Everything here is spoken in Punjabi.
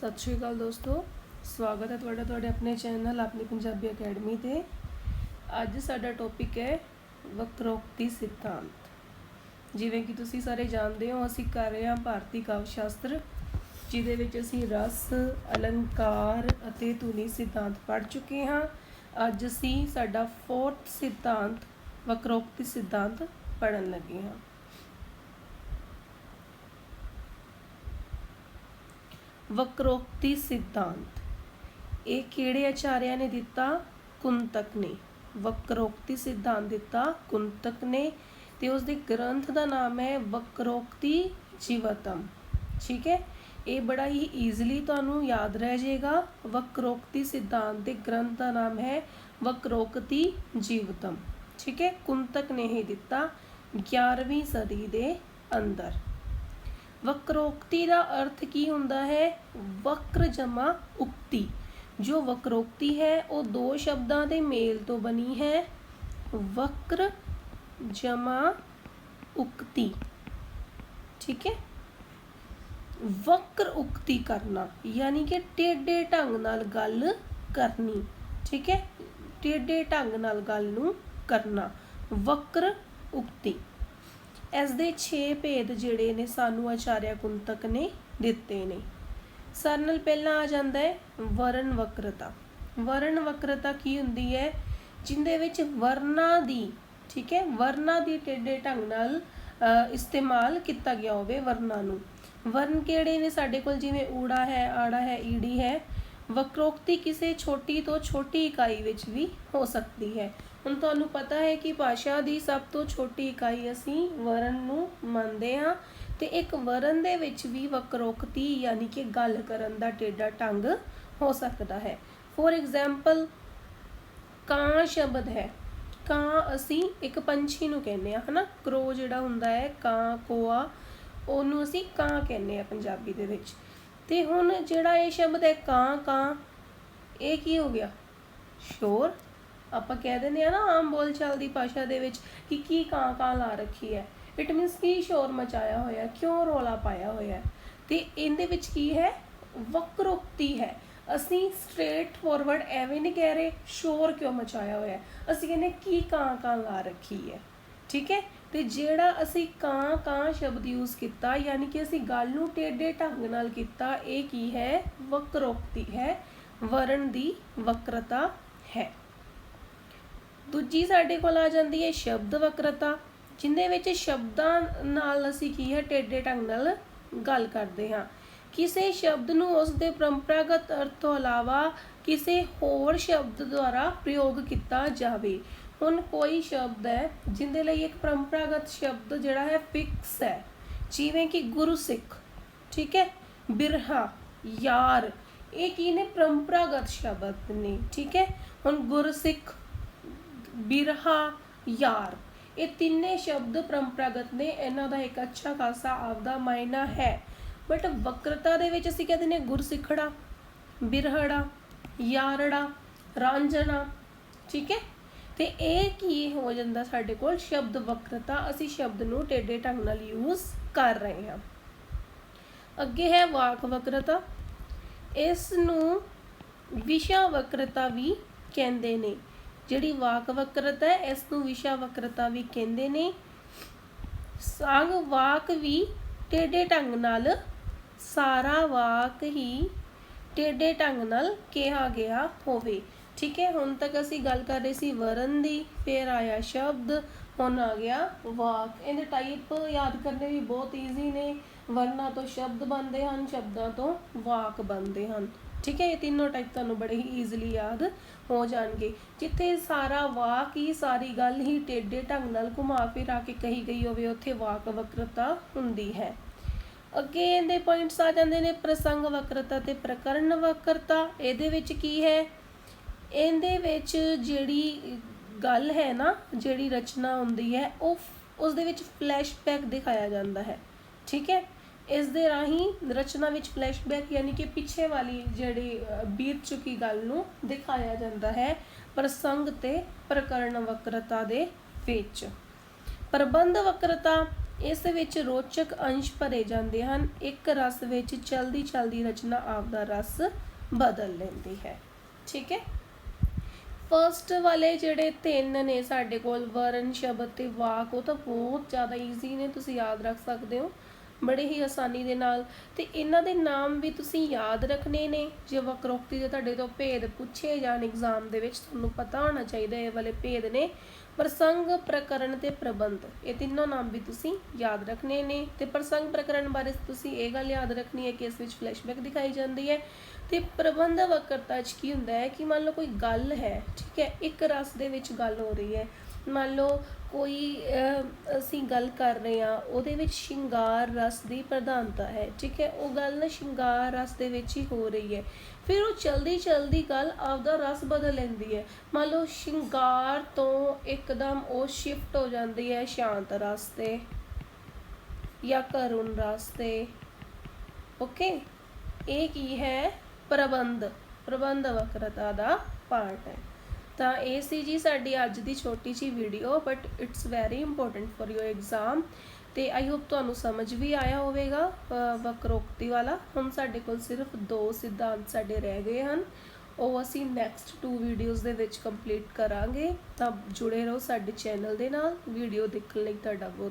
ਸਤਿ ਸ਼੍ਰੀ ਅਕਾਲ ਦੋਸਤੋ, ਸਵਾਗਤ ਹੈ ਤੁਹਾਡਾ ਤੁਹਾਡੇ ਆਪਣੇ ਚੈਨਲ ਆਪਣੀ ਪੰਜਾਬੀ ਅਕੈਡਮੀ ਤੇ। ਅੱਜ ਸਾਡਾ ਟੌਪਿਕ ਹੈ ਵਕਰੋਕਤੀ ਸਿਧਾਂਤ। ਜਿਵੇਂ ਕਿ ਤੁਸੀਂ ਸਾਰੇ ਜਾਣਦੇ ਹੋ, ਅਸੀਂ ਕਰ ਰਹੇ ਹਾਂ ਭਾਰਤੀ ਕਾਵਿ ਸ਼ਾਸਤਰ ਜਿਹਦੇ ਵਿੱਚ ਅਸੀਂ ਰਸ, ਅਲੰਕਾਰ ਅਤੇ ਧੁਨੀ ਸਿਧਾਂਤ ਪੜ੍ਹ ਚੁੱਕੇ ਹਾਂ। ਅੱਜ ਅਸੀਂ ਸਾਡਾ ਫੋਰਥ ਸਿਧਾਂਤ, ਵਕਰੋਕਤੀ ਸਿਧਾਂਤ ਪੜ੍ਹਨ ਲੱਗੇ ਹਾਂ। ਵਕਰੋਕਤੀ ਸਿਧਾਂਤ ਇਹ ਕਿਹੜੇ ਆਚਾਰਿਆ ਨੇ ਦਿੱਤਾ ਕੁੰਤਕ ਨੇ ਵਕਰੋਕਤੀ ਸਿਧਾਂਤ ਦਿੱਤਾ ਕੁੰਤਕ ਨੇ ਤੇ ਉਸ ਦੇ ਗ੍ਰੰਥ ਦਾ ਨਾਮ ਹੈ ਵਕਰੋਕਤੀ ਜੀਵਤਮ ਠੀਕ ਹੈ ਇਹ ਬੜਾ ਹੀ ਈਜ਼ੀਲੀ ਤੁਹਾਨੂੰ ਯਾਦ ਰਹਿ ਜਾਏਗਾ ਵਕਰੋਕਤੀ ਸਿਧਾਂਤ ਦੇ ਗ੍ਰੰਥ ਦਾ ਨਾਮ ਹੈ ਵਕਰੋਕਤੀ ਜੀਵਤਮ ਠੀਕ ਹੈ ਕੁੰਤਕ ਨੇ ਹੀ ਦਿੱਤਾ 11ਵੀਂ ਸਦੀ ਦੇ ਅੰਦਰ ਵਕਰੋਕਤੀ ਦਾ ਅਰਥ ਕੀ ਹੁੰਦਾ ਹੈ? ਵਕਰ ਜਮਾ ਉਕਤੀ। ਜੋ ਵਕਰੋਕਤੀ ਹੈ, ਉਹ ਦੋ ਸ਼ਬਦਾਂ ਦੇ ਮੇਲ ਤੋਂ ਬਣੀ ਹੈ। ਵਕਰ ਜਮਾ ਉਕਤੀ। ਠੀਕ ਹੈ? ਵਕਰ ਉਕਤੀ ਕਰਨਾ, ਯਾਨੀ ਕਿ ਟੇਢੇ ਢੰਗ ਨਾਲ ਗੱਲ ਕਰਨੀ। ਠੀਕ ਹੈ? ਟੇਢੇ ਢੰਗ ਨਾਲ ਗੱਲ ਨੂੰ ਕਰਨਾ। ਵਕਰ ਉਕਤੀ। ਇਸ ਦੇ 6 ਭੇਦ ਜਿਹੜੇ ਨੇ ਸਾਨੂੰ ਆਚਾਰਿਆ ਕੁੰਤਕ ਨੇ ਦਿੱਤੇ ਨੇ। ਸਾਰਿਆਂ ਨਾਲ ਪਹਿਲਾਂ ਆ ਜਾਂਦਾ ਹੈ ਵਰਣ ਵਕਰਤਾ। ਵਰਣ ਵਕਰਤਾ ਕੀ ਹੁੰਦੀ ਹੈ? ਜਿੰਦੇ ਵਿੱਚ ਵਰਨਾ ਦੀ, ਠੀਕ ਹੈ, ਵਰਨਾ ਦੀ ਟੇਢੇ ਢੰਗ ਨਾਲ ਇਸਤੇਮਾਲ ਕੀਤਾ ਗਿਆ ਹੋਵੇ ਵਰਨਾ ਨੂੰ। ਵਰਨ ਕਿਹੜੇ ਨੇ? ਸਾਡੇ ਕੋਲ ਜਿਵੇਂ ਊੜਾ ਹੈ, ਆੜਾ ਹੈ, ਈੜੀ ਹੈ। ਵਕਰੋਕਤੀ ਕਿਸੇ ਛੋਟੀ ਤੋਂ ਛੋਟੀ ਇਕਾਈ ਵਿੱਚ ਵੀ ਹੋ ਸਕਦੀ ਹੈ। ਹੁਣ ਤੁਹਾਨੂੰ ਪਤਾ ਹੈ ਕਿ ਭਾਸ਼ਾ ਦੀ ਸਭ ਤੋਂ ਛੋਟੀ ਇਕਾਈ ਅਸੀਂ ਵਰਨ ਨੂੰ ਮੰਨਦੇ ਹਾਂ ਤੇ ਇੱਕ ਵਰਨ ਦੇ ਵਿੱਚ ਵੀ ਵਕਰੋਕਤੀ ਯਾਨੀ ਕਿ ਗੱਲ ਕਰਨ ਦਾ ਟੇਢਾ ਢੰਗ ਹੋ ਸਕਦਾ ਹੈ। ਫੋਰ ਐਗਜ਼ਾਮਪਲ ਕਾਂ ਸ਼ਬਦ ਹੈ। ਕਾਂ ਅਸੀਂ ਇੱਕ ਪੰਛੀ ਨੂੰ ਕਹਿੰਦੇ ਆ ਹਨਾ? ਕਰੋ ਜਿਹੜਾ ਹੁੰਦਾ ਹੈ, ਕਾਂ, ਕੋਆ, ਉਹਨੂੰ ਅਸੀਂ ਕਾਂ ਕਹਿੰਦੇ ਆ ਪੰਜਾਬੀ ਦੇ ਵਿੱਚ। ਤੇ ਹੁਣ ਜਿਹੜਾ ਇਹ ਸ਼ਬਦ ਹੈ ਕਾਂ ਕਾਂ, ਇਹ ਕੀ ਹੋ ਗਿਆ? ਸ਼ੋਰ? ਆਪਾਂ ਕਹਿ ਦਿੰਦੇ ਆ ਨਾ ਆਮ ਬੋਲਚਾਲ ਦੀ ਭਾਸ਼ਾ ਦੇ ਵਿੱਚ ਕਿ ਕੀ ਕਾਂ ਕਾਂ ਲਾ ਰੱਖੀ ਹੈ। ਇਟ ਮੀਨਸ ਕੀ ਸ਼ੋਰ ਮਚਾਇਆ ਹੋਇਆ, ਕਿਉਂ ਰੋਲਾ ਪਾਇਆ ਹੋਇਆ ਹੈ? ਤੇ ਇਹਦੇ ਵਿੱਚ ਕੀ ਹੈ? ਵਕਰੋਕਤੀ ਹੈ। ਅਸੀਂ ਸਟ੍ਰੇਟ ਫੋਰਵਰਡ ਐਵੇਂ ਨਹੀਂ ਕਹਿ ਰਹੇ, ਸ਼ੋਰ ਕਿਉਂ ਮਚਾਇਆ ਹੋਇਆ ਅਸੀਂ ਕਹਿੰਦੇ ਕੀ ਕਾਂ ਕਾਂ ਲਾ ਰੱਖੀ ਹੈ। ਠੀਕ ਹੈ? ਤੇ ਜਿਹੜਾ ਅਸੀਂ ਕਾਂ ਕਾਂ ਸ਼ਬਦ ਯੂਜ਼ ਕੀਤਾ, ਯਾਨੀ ਕਿ ਅਸੀਂ ਗੱਲ ਨੂੰ ਟੇਢੇ ਢੰਗ ਨਾਲ ਕੀਤਾ, ਇਹ ਕੀ ਹੈ? ਵਕਰੋਕਤੀ ਹੈ। ਵਰਣ ਦੀ ਵਕਰਤਾ ਹੈ। ਦੂਜੀ ਸਾਡੇ ਕੋਲ ਆ ਜਾਂਦੀ ਹੈ ਸ਼ਬਦ ਵਕਰਤਾ, ਜਿੰਦੇ ਵਿੱਚ ਸ਼ਬਦਾਂ ਨਾਲ ਅਸੀਂ ਕੀ ਹੈ, ਟੇਢੇ ਢੰਗ ਨਾਲ ਗੱਲ ਕਰਦੇ ਹਾਂ। ਕਿਸੇ ਸ਼ਬਦ ਨੂੰ ਉਸ ਦੇ ਪਰੰਪਰਾਗਤ ਅਰਥ ਤੋਂ ਇਲਾਵਾ ਕਿਸੇ ਹੋਰ ਸ਼ਬਦ ਦੁਆਰਾ ਪ੍ਰਯੋਗ ਕੀਤਾ ਜਾਵੇ। ਹੁਣ ਕੋਈ ਸ਼ਬਦ ਹੈ, ਜਿੰਦੇ ਲਈ ਇੱਕ ਪਰੰਪਰਾਗਤ ਸ਼ਬਦ ਜਿਹੜਾ ਹੈ, ਫਿਕਸ ਹੈ। ਜਿਵੇਂ ਕਿ ਗੁਰਸਿੱਖ ਠੀਕ ਹੈ? ਬਿਰਹਾ, ਯਾਰ, ਇਹ ਕੀ ਨੇ? ਪਰੰਪਰਾਗਤ ਸ਼ਬਦ ਨੇ, ਠੀਕ ਹੈ? ਹੁਣ ਗੁਰਸਿੱਖ ਬਿਰਹਾ ਯਾਰ। ਇਹ ਤਿੰਨੇ ਸ਼ਬਦ ਪਰੰਪਰਾਗਤ ਨੇ। ਇਹਨਾਂ ਦਾ ਇੱਕ ਅੱਛਾ ਖਾਸਾ ਆਪਦਾ ਮਾਇਨਾ ਹੈ। ਬਟ ਵਕਰਤਾ ਦੇ ਵਿੱਚ ਅਸੀਂ ਕਹਿੰਦੇ ਨੇ ਗੁਰਸਿੱਖੜਾ, ਬਿਰਹੜਾ, ਯਾਰੜਾ, ਰਾਂਝਣਾ। ਠੀਕ ਹੈ? ਤੇ ਇਹ ਕੀ ਹੋ ਜਾਂਦਾ ਸਾਡੇ ਕੋਲ? ਸ਼ਬਦ ਵਕਰਤਾ ਅਸੀਂ ਸ਼ਬਦ ਨੂੰ ਟੇਢੇ ਢੰਗ ਨਾਲ ਯੂਜ਼ ਕਰ ਰਹੇ ਹਾਂ। ਅੱਗੇ ਹੈ ਵਾਕ ਵਕਰਤਾ। ਇਸ ਨੂੰ ਵਿਸ਼ਾ ਵਕਰਤਾ ਵੀ ਕਹਿੰਦੇ ਨੇ। ਜਿਹੜੀ ਵਾਕ ਵਕਰਤਾ ਹੈ, ਇਸ ਨੂੰ ਵਿਸ਼ਾ ਵਕਰਤਾ ਵੀ ਕਹਿੰਦੇ ਨੇ। ਸੰਗ ਵਾਕ ਵੀ ਟੇਢੇ ਢੰਗ ਨਾਲ, ਸਾਰਾ ਵਾਕ ਹੀ ਟੇਢੇ ਢੰਗ ਨਾਲ ਕਿਹਾ ਗਿਆ ਹੋਵੇ। ਠੀਕ ਹੈ, ਹੁਣ ਤੱਕ ਅਸੀਂ ਗੱਲ ਕਰ ਰਹੇ ਸੀ ਵਰਨ ਦੀ, ਫਿਰ ਆਇਆ ਸ਼ਬਦ, ਹੁਣ ਆ ਗਿਆ ਵਾਕ। ਇਹਦੇ ਟਾਈਪ ਯਾਦ ਕਰਨੇ ਵੀ ਬਹੁਤ ਈਜ਼ੀ ਨੇ। ਵਰਨਾ ਤੋਂ ਸ਼ਬਦ ਬਣਦੇ ਹਨ, ਸ਼ਬਦਾਂ ਤੋਂ ਵਾਕ ਬਣਦੇ ਹਨ। ਠੀਕ ਹੈ, ਇਹ ਤਿੰਨੋਂ ਟਾਈਪ ਤੁਹਾਨੂੰ ਬੜੇ ਹੀ ਈਜ਼ੀਲੀ ਯਾਦ ਹੋ ਜਾਣਗੇ। ਜਿੱਥੇ ਸਾਰਾ ਵਾਕ ਹੀ ਸਾਰੀ ਗੱਲ ਹੀ ਟੇਢੇ ਢੰਗ ਨਾਲ ਘੁਮਾ ਫਿਰਾ ਕੇ ਕਹੀ ਗਈ ਹੋਵੇ, ਉੱਥੇ ਵਾਕ ਵਕਰਤਾ ਹੁੰਦੀ ਹੈ। ਅੱਗੇ ਇਹਦੇ ਪੁਆਇੰਟਸ ਆ ਜਾਂਦੇ ਨੇ, ਪ੍ਰਸੰਗ ਵਕਰਤਾ ਤੇ ਪ੍ਰਕਰਨ ਵਕਰਤਾ। ਇਹਦੇ ਵਿੱਚ ਕੀ ਹੈ? ਇਹਦੇ ਵਿੱਚ ਜਿਹੜੀ ਗੱਲ ਹੈ ਨਾ, ਜਿਹੜੀ ਰਚਨਾ ਹੁੰਦੀ ਹੈ, ਉਹ, ਉਸ ਦੇ ਵਿੱਚ ਫਲੈਸ਼ਬੈਕ ਦਿਖਾਇਆ ਜਾਂਦਾ ਹੈ। ਠੀਕ ਹੈ? ਇਸ ਦੇ ਰਾਹੀਂ ਰਚਨਾ ਵਿੱਚ ਫਲੈਸ਼ਬੈਕ ਯਾਨੀ ਕਿ ਪਿੱਛੇ ਵਾਲੀ ਜਿਹੜੀ ਬੀਤ ਚੁੱਕੀ ਗੱਲ ਨੂੰ ਦਿਖਾਇਆ ਜਾਂਦਾ ਹੈ ਪ੍ਰਸੰਗ ਤੇ ਪ੍ਰਕਰਨ ਵਕਰਤਾ ਦੇ ਵਿੱਚ। ਪ੍ਰਬੰਧ ਵਕਰਤਾ ਇਸ ਵਿੱਚ ਰੋਚਕ ਅੰਸ਼ ਭਰੇ ਜਾਂਦੇ ਹਨ। ਇੱਕ ਰਸ ਵਿੱਚ ਚਲਦੀ ਚਲਦੀ ਰਚਨਾ ਆਪਦਾ ਰਸ ਬਦਲ ਲੈਂਦੀ ਹੈ। ਠੀਕ ਹੈ? ਫਰਸਟ ਵਾਲੇ ਜਿਹੜੇ ਤਿੰਨ ਨੇ ਸਾਡੇ ਕੋਲ ਵਰਨ ਸ਼ਬਦ ਤੇ ਵਾਕ, ਉਹ ਤਾਂ ਬਹੁਤ ਜ਼ਿਆਦਾ ਈਜ਼ੀ ਨੇ, ਤੁਸੀਂ ਯਾਦ ਰੱਖ ਸਕਦੇ ਹੋ। ਬੜੇ ਹੀ ਆਸਾਨੀ ਦੇ ਨਾਲ। ਤੇ ਇਹਨਾਂ ਦੇ ਨਾਮ ਵੀ ਤੁਸੀਂ ਯਾਦ ਰੱਖਣੇ ਨੇ। ਜੇ ਵਕਰੋਕਤੀ ਦੇ ਤੁਹਾਡੇ ਤੋਂ ਭੇਦ ਪੁੱਛੇ ਜਾਣ ਐਗਜ਼ਾਮ ਦੇ ਵਿੱਚ, ਤੁਹਾਨੂੰ ਪਤਾ ਹੋਣਾ ਚਾਹੀਦਾ ਇਹ ਵਾਲੇ ਭੇਦ ਨੇ। ਪ੍ਰਸੰਗ ਪ੍ਰਕਰਨ ਤੇ ਪ੍ਰਬੰਧ। ਇਹ ਤਿੰਨੋਂ ਨਾਮ ਵੀ ਤੁਸੀਂ ਯਾਦ ਰੱਖਣੇ ਨੇ ਤੇ ਪ੍ਰਸੰਗ ਪ੍ਰਕਰਨ ਬਾਰੇ ਤੁਸੀਂ ਇਹ ਗੱਲ ਯਾਦ ਰੱਖਣੀ ਹੈ ਕਿ ਇਸ ਵਿੱਚ ਫਲੈਸ਼ਬੈਕ ਦਿਖਾਈ ਜਾਂਦੀ ਹੈ ਤੇ ਪ੍ਰਬੰਧ ਵਕਰਤਾ 'ਚ ਕੀ ਹੁੰਦਾ ਹੈ ਕਿ ਮੰਨ ਲਓ ਕੋਈ ਗੱਲ ਹੈ, ਠੀਕ ਹੈ, ਇੱਕ ਰਸ ਦੇ ਵਿੱਚ ਗੱਲ ਹੋ ਰਹੀ ਹੈ। ਮੰਨ ਲਓ ਕੋਈ ਅਸੀਂ ਗੱਲ ਕਰ ਰਹੇ ਹਾਂ, ਉਹਦੇ ਵਿੱਚ ਸ਼ਿੰਗਾਰ ਰਸ ਦੀ ਪ੍ਰਧਾਨਤਾ ਹੈ, ਠੀਕ ਹੈ, ਉਹ ਗੱਲ ਨਾ ਸ਼ਿੰਗਾਰ ਰਸ ਦੇ ਵਿੱਚ ਹੀ ਹੋ ਰਹੀ ਹੈ। ਫਿਰ ਉਹ ਚਲਦੀ ਚਲਦੀ ਗੱਲ ਆਪਦਾ ਰਸ ਬਦਲ ਲੈਂਦੀ ਹੈ। ਮੰਨ ਲਓ ਸ਼ਿੰਗਾਰ ਤੋਂ ਇੱਕ ਇੱਕਦਮ ਉਹ ਸ਼ਿਫਟ ਹੋ ਜਾਂਦੀ ਹੈ ਸ਼ਾਂਤ ਰਸ ਜਾਂ ਕਰੁਣ ਰਸ ਓਕੇ ਇਹ ਕੀ ਹੈ? ਪ੍ਰਬੰਧ। ਪ੍ਰਬੰਧ ਵਕਰਤਾ ਦਾ ਪਾਰਟ ਹੈ। ਤਾਂ ਇਹ ਸੀ ਜੀ ਸਾਡੀ ਅੱਜ ਦੀ ਛੋਟੀ ਜੀ video but it's very important for your exam ਤੇ ਆਈ ਹੋਪ ਤੁਹਾਨੂੰ ਸਮਝ ਵੀ ਆਇਆ ਹੋਵੇਗਾ ਵਕਰੋਕਤੀ ਵਾਲਾ। ਹੁਣ ਸਾਡੇ ਕੋਲ ਸਿਰਫ ਦੋ ਸਿਧਾਂਤ ਸਾਡੇ ਰਹਿ ਗਏ ਹਨ। ਉਹ ਅਸੀਂ ਨੈਕਸਟ ਟੂ ਵੀਡੀਓਜ਼ ਦੇ ਵਿੱਚ ਕੰਪਲੀਟ ਕਰਾਂਗੇ। ਤਾਂ ਜੁੜੇ ਰਹੋ ਸਾਡੇ ਚੈਨਲ ਦੇ ਨਾਲ। ਵੀਡੀਓ ਦੇਖਣ ਲਈ ਤੁਹਾਡਾ ਬਹੁਤ